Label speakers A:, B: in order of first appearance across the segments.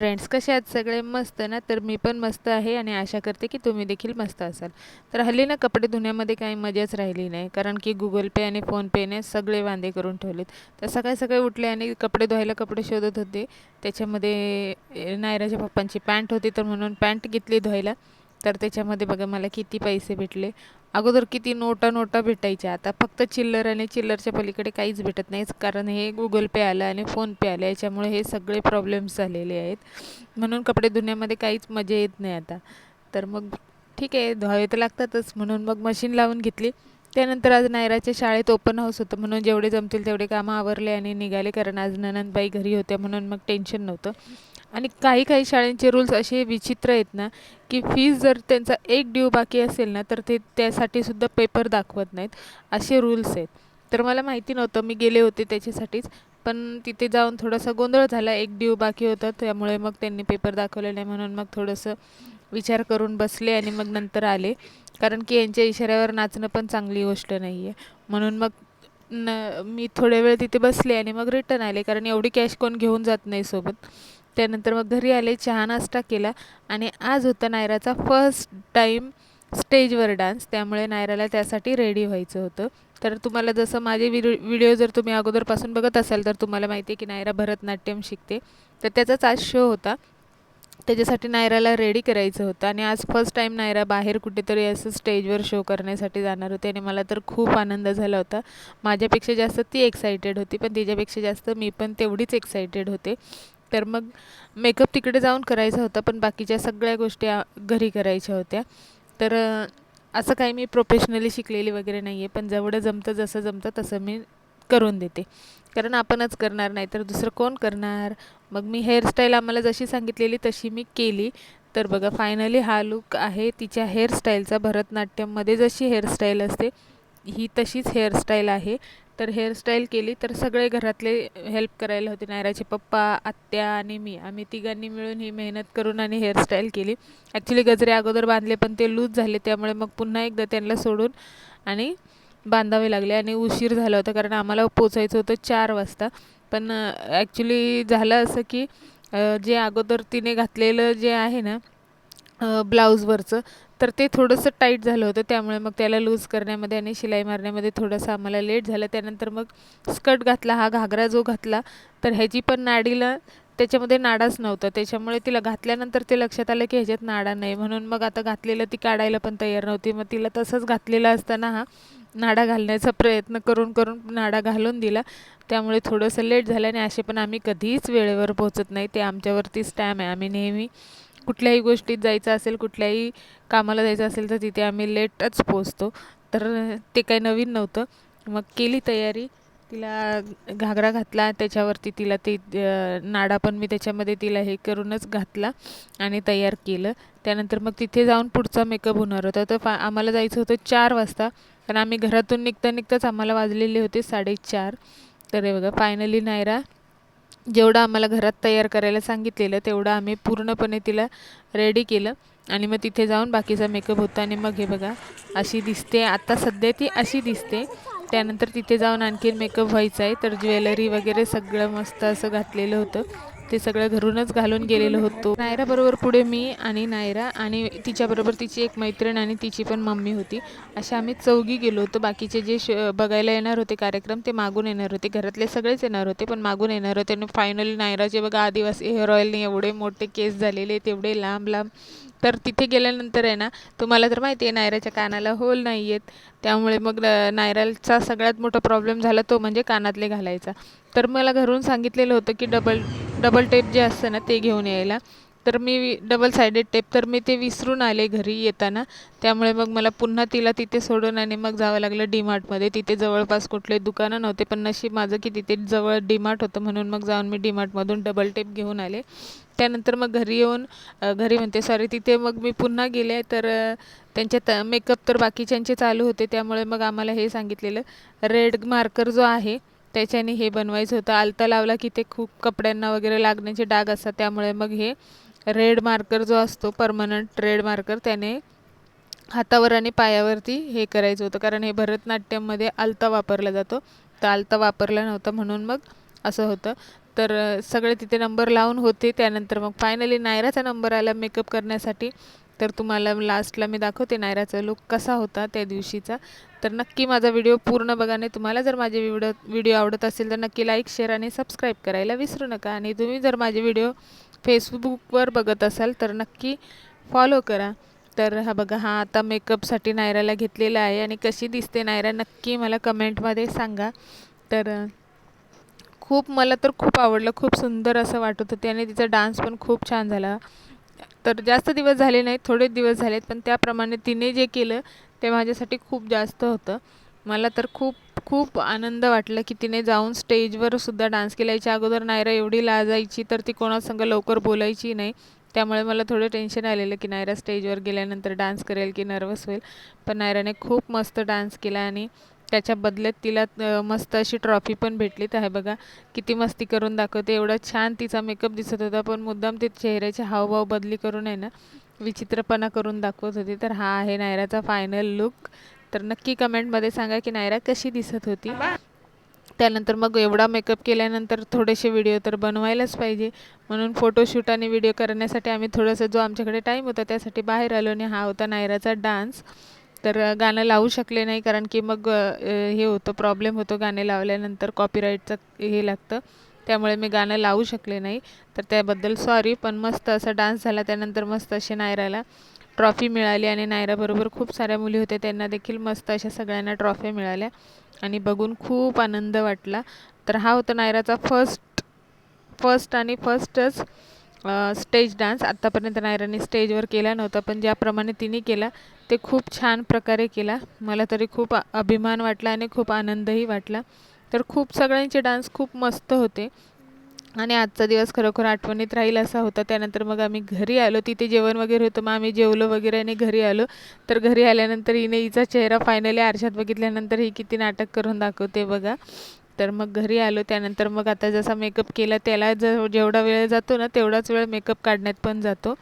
A: Friends कसे आहेत सगळे? मस्त ना? तर मी पण मस्त आहे आणि आशा करते की तुम्ही देखील मस्त असाल. तर हल्ली ना कपडे धुण्यामध्ये काही मजाच राहिली नाही. कारण की गुगल पे आणि फोनपेने सगळे वांदे करून ठेवलेत. तर सकाळी सकाळी उठले आणि कपडे धुवायला कपडे शोधत होते. त्याच्यामध्ये नायराच्या पप्पांची पॅन्ट होती तर म्हणून पॅन्ट घेतली धुवायला. तर त्याच्यामध्ये बघा मला किती पैसे भेटले. अगोदर किती नोटा नोटा भेटायच्या. आता फक्त चिल्लर आणि चिल्लरच्या पलीकडे काहीच भेटत नाहीच कारण हे गुगल पे आलं आणि फोनपे आलं. याच्यामुळे हे सगळे प्रॉब्लेम्स झालेले आहेत. म्हणून कपडे धुण्यामध्ये काहीच मजा येत नाही आता. तर मग ठीक आहे धुवावे तर लागतातच. म्हणून मग मशीन लावून घेतली. त्यानंतर आज नायराच्या शाळेत ओपन हाऊस होतं. म्हणून जेवढे जमतील तेवढे कामं आवरले आणि निघाले. कारण आज ननंदबाई घरी होत्या. म्हणून मग टेन्शन नव्हतं. आणि काही काही शाळेंचे रूल्स असे विचित्र आहेत ना की फीज जर त्यांचा एक ड्यू बाकी असेल ना तर ते त्यासाठी सुद्धा पेपर दाखवत नाहीत असे रूल्स आहेत. तर मला माहिती नव्हतं मी गेले होते त्याच्यासाठीच पण तिथे जाऊन थोडासा गोंधळ झाला एक ड्यू बाकी होता त्यामुळे मग त्यांनी पेपर दाखवले नाही म्हणून मग थोडंसं विचार करून बसले आणि मग नंतर आले. कारण की यांच्या इशाऱ्यावर नाचणं पण चांगली गोष्ट नाही आहे म्हणून मग न मी थोड्या वेळ तिथे बसले आणि मग रिटर्न आले कारण एवढी कॅश कोण घेऊन जात नाही सोबत. त्यानंतर मग घरी आले चहा नाश्ता केला आणि आज होता नायराचा फर्स्ट टाईम स्टेजवर डान्स त्यामुळे नायराला त्यासाठी रेडी व्हायचं होतं. तर तुम्हाला जसं माझे व्हिडिओ व्हिडिओ जर तुम्ही अगोदरपासून बघत असाल तर तुम्हाला माहिती आहे की नायरा भरतनाट्यम शिकते. तर त्याचाच आज शो होता. त्याच्यासाठी नायराला रेडी करायचं होतं आणि आज फर्स्ट टाईम नायरा बाहेर कुठेतरी असं स्टेजवर शो करण्यासाठी जाणार होते आणि मला तर खूप आनंद झाला होता. माझ्यापेक्षा जास्त ती एक्सायटेड होती पण तिच्यापेक्षा जास्त मी पण तेवढीच एक्सायटेड होते. तर मग मेकअप तिकडे जाऊन करायचा होता पण बाकीच्या सगळ्या गोष्टी घरी करायच्या होत्या. तर असं काही मी प्रोफेशनली शिकलेली वगैरे नाही आहे पण जेवढं जमतं जसं जमतं तसं मी करून देते. कारण आपणच करणार नाही तर दुसरं कोण करणार? मग मी हेअरस्टाईल आम्हाला जशी सांगितलेली तशी मी केली. तर बघा फायनली हा लुक आहे तिच्या हेअरस्टाईलचा भरतनाट्यममध्ये जशी हेअरस्टाईल असते ही तशीच हेअरस्टाईल आहे. तर हेअरस्टाईल केली तर सगळे घरातले हेल्प करायला होते. नायराचे पप्पा आत्या आणि मी. आम्ही तिघांनी मिळून ही मेहनत करून आणि हेअरस्टाईल केली. ॲक्च्युली गजरे अगोदर बांधले पण ते लूज झाले. त्यामुळे मग पुन्हा एकदा त्यांना सोडून आणि बांधावे लागले आणि उशीर झाला होता कारण आम्हाला पोचायचं होतं चार वाजता. पण ॲक्च्युली झालं असं की जे अगोदर तिने घातलेलं जे आहे ना ब्लाऊजवरचं तर ते थोडंसं टाईट झालं होतं त्यामुळे मग त्याला लूज करण्यामध्ये आणि शिलाई मारण्यामध्ये थोडंसं आम्हाला लेट झालं. त्यानंतर मग स्कर्ट घातला हा घागरा जो घातला तर ह्याची पण नाडीला त्याच्यामध्ये नाडाच नव्हता. त्याच्यामुळे तिला घातल्यानंतर ते लक्षात आलं की ह्याच्यात नाडा नाही. म्हणून मग आता घातलेलं ती काढायला पण तयार नव्हती. मग तिला तसंच घातलेलं असताना हा नाडा घालण्याचा प्रयत्न करून करून नाडा घालून दिला. त्यामुळे थोडंसं लेट झालं आणि असे पण आम्ही कधीच वेळेवर पोहोचत नाही. ते आमच्यावरती स्टॅम आहे. आम्ही नेहमी कुठल्याही गोष्टीत जायचं असेल कुठल्याही कामाला जायचं असेल तर तिथे आम्ही लेटच पोचतो तर ते काही नवीन नव्हतं. मग केली तयारी. तिला घागरा घातला. त्याच्यावरती तिला ते नाडा पण मी त्याच्यामध्ये तिला हे करूनच घातला आणि तयार केलं. त्यानंतर मग तिथे जाऊन पुढचा मेकअप होणार होता. तर फा आम्हाला जायचं होतं चार वाजता. कारण आम्ही घरातून निघता निघताच आम्हाला वाजलेले होते साडेचार. तर हे बघा फायनली नायरा जेवढं आम्हाला घरात तयार करायला सांगितलेलं तेवढं आम्ही पूर्णपणे तिला रेडी केलं. आणि मग तिथे जाऊन बाकीचा मेकअप होता आणि मग हे बघा अशी दिसते. आता सध्या ती अशी दिसते. त्यानंतर तिथे जाऊन आणखीन मेकअप व्हायचा आहे. तर ज्वेलरी वगैरे सगळं मस्त असं घातलेलं होतं. ते सगळं घरूनच घालून गेलेलो होतो. नायराबरोबर पुढे मी आणि नायरा आणि तिच्याबरोबर तिची एक मैत्रीण आणि तिची पण मम्मी होती. अशा आम्ही चौघी गेलो होतो. बाकीचे जे श बघायला येणार होते कार्यक्रम ते मागून येणार होते. घरातले सगळेच येणार होते पण मागून येणार होते. आणि फायनली नायराचे बघा आदिवासी हेअर ऑईलने एवढे मोठे केस झालेले तेवढे लांब लांब. तर तिथे गेल्यानंतर आहे ना तुम्हाला तर माहिती आहे नायराच्या कानाला होल नाही आहेत त्यामुळे मग नायराचा सगळ्यात मोठा प्रॉब्लेम झाला तो म्हणजे कानातले घालायचा. तर मला घरून सांगितलेलं होतं की डबल डबल टेप जे असतं ना ते घेऊन यायला. तर मी डबल सायडेड टेप तर मी ते विसरून आले घरी येताना. त्यामुळे मग मला पुन्हा तिला तिथे सोडून आणि मग जावं लागलं डीमार्टमध्ये. तिथे जवळपास कुठले दुकानं नव्हते पण नशीब माझं की तिथे जवळ डीमार्ट होतं म्हणून मग जाऊन मी डीमार्टमधून डबल टेप घेऊन आले. त्यानंतर मग घरी येऊन घरी म्हणते सॉरी तिथे मग मी पुन्हा गेले तर त्यांच्यात मेकअप तर बाकीच्यांचे चालू होते त्यामुळे मग आम्हाला हे सांगितलेलं रेड मार्कर जो आहे त्याच्याने हे बनवायचं होतं. आलता लावला की ते खूप कपड्यांना वगैरे लागण्याचे डाग असतात. त्यामुळे मग हे रेड मार्कर जो असतो परमनंट रेड मार्कर त्याने हातावर आणि पायावरती हे करायचं होतं. कारण हे भरतनाट्यममध्ये आलता वापरला जातो. तर आलता वापरला नव्हता म्हणून मग असं होतं. तर सगळे तिथे नंबर लावून होते. त्यानंतर मग फायनली नायराचा नंबर आला मेकअप करण्यासाठी. तर तुम्हाला लास्टला मी दाखवते नायराचा लुक कसा होता त्या दिवशीचा. तर नक्की माझा व्हिडिओ पूर्ण बघाने तुम्हाला जर माझे व्हिडिओ व्हिडिओ आवडत असेल तर नक्की लाईक शेअर आणि सबस्क्राईब करायला विसरू नका. आणि तुम्ही जर माझे व्हिडिओ फेसबुकवर बघत असाल तर नक्की फॉलो करा. तर हा बघा हा आता मेकअपसाठी नायराला घेतलेला आहे आणि कशी दिसते नायरा नक्की मला कमेंटमध्ये सांगा. तर खूप मला तर खूप आवडलं खूप सुंदर असं वाटत होते आणि तिचा डान्स पण खूप छान झाला. तर जास्त दिवस झाले नाहीत थोडेच दिवस झालेत पण त्याप्रमाणे तिने जे केलं ते माझ्यासाठी खूप जास्त होतं. मला तर खूप खूप आनंद वाटलं की तिने जाऊन स्टेजवर सुद्धा डान्स केला याच्या अगोदर. नायरा एवढी लाजायची तर ती कोणासंग लवकर बोलायची नाही. त्यामुळे मला थोडं टेन्शन आलेलं की नायरा स्टेजवर गेल्यानंतर डान्स करेल की नर्वस होईल. पण नायराने खूप मस्त डान्स केला आणि त्याच्या बदल्यात तिला मस्त अशी ट्रॉफी पण भेटली तर आहे बघा किती मस्ती करून दाखवते. एवढा छान तिचा मेकअप दिसत होता पण मुद्दाम ते चेहऱ्याचे हावभाव बदली करून आहे ना विचित्रपणा करून दाखवत होती. तर हा आहे नायराचा फायनल लुक तर नक्की कमेंटमध्ये सांगा की नायरा कशी दिसत होती. त्यानंतर मग एवढा मेकअप केल्यानंतर थोडेसे व्हिडिओ तर बनवायलाच पाहिजे. म्हणून फोटोशूट आणि व्हिडिओ करण्यासाठी आम्ही थोडंसं जो आमच्याकडे टाईम होता त्यासाठी बाहेर आलो आणि हा होता नायराचा डान्स तर गाणं लावू शकले नाही कारण की मग हे होतं प्रॉब्लेम होतो गाणे लावल्यानंतर कॉपीराईटचं हे लागतं. त्यामुळे मी गाणं लावू शकले नाही. तर त्याबद्दल सॉरी पण मस्त असा डान्स झाला. त्यानंतर मस्त असे नायराला ट्रॉफी मिळाली आणि नायराबरोबर खूप साऱ्या मुली होत्या. त्यांना देखील मस्त अशा सगळ्यांना ट्रॉफ्या मिळाल्या आणि बघून खूप आनंद वाटला. तर हा होता नायराचा फर्स्ट फर्स्ट आणि फर्स्टच स्टेज डान्स आत्तापर्यंत नायराने स्टेजवर केला नव्हता पण ज्याप्रमाणे तिने केला ते खूप छान प्रकारे केला. मला तरी खूप अभिमान वाटला आणि खूप आनंदही वाटला. तर खूप सगळ्यांचे डान्स खूप मस्त होते. आणि आजचा दिवस खरोखर आठवणीत राहील असा होता. त्यानंतर मग आम्ही घरी आलो. तिथे जेवण वगैरे होतं. मग आम्ही जेवलो वगैरे आणि घरी आलो. तर घरी आल्यानंतर हिने हिचा चेहरा फायनली आरशात बघितल्यानंतर ही किती नाटक करून दाखवते बघा. तर मग घरी आलो. त्यानंतर मग आता जसा मेकअप केला त्याला ज जेवढा वेळ जातो ना तेवढाच वेळ मेकअप काढण्यात पण जातो.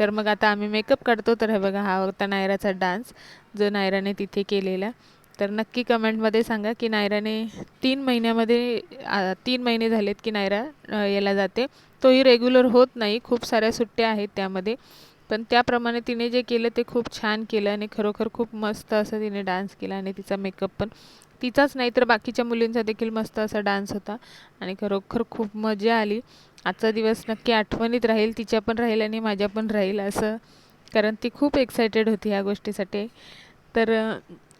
A: तर मग आता आम्ही मेकअप काढतो. तर हे बघा हा होता नायराचा डान्स जो नायराने तिथे केलेला. तर नक्की कमेंटमध्ये सांगा की नायराने तीन महिन्यामध्ये तीन महिने झालेत की नायरा याला जाते. तोही रेग्युलर होत नाही. खूप साऱ्या सुट्ट्या आहेत त्यामध्ये. पण त्याप्रमाणे तिने जे केलं ते खूप छान केलं आणि खरोखर खूप मस्त असं तिने डान्स केला आणि तिचा मेकअप पण तिचाच नाही तर बाकीच्या मुलींचा देखील मस्त असा डान्स होता. आणि खरोखर खूप मजा आली. आजचा दिवस नक्की आठवणीत राहील तिच्या पण राहील आणि माझ्या पण राहील असं. कारण ती खूप एक्सायटेड होती ह्या गोष्टीसाठी. तर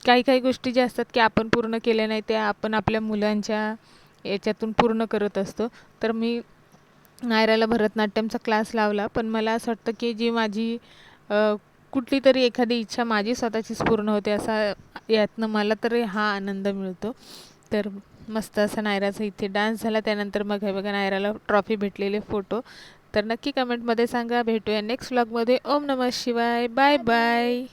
A: काही काही गोष्टी ज्या असतात की आपण पूर्ण केल्या नाही त्या आपण आपल्या मुलांच्या याच्यातून पूर्ण करत असतो. तर मी नायराला भरतनाट्यमचा क्लास लावला पण मला असं वाटतं की जी माझी कुठली तरी एखादी इच्छा माझी स्वतःचीच पूर्ण होते असा यातनं मला तरी हा आनंद मिळतो. तर मस्त असा नायराचा इथे डान्स झाला. त्यानंतर मग हे बघा नायराला ट्रॉफी भेटलेले फोटो तर नक्की कमेंटमध्ये सांगा. भेटूया नेक्स्ट व्लॉगमध्ये ओम नमः शिवाय. Bye bye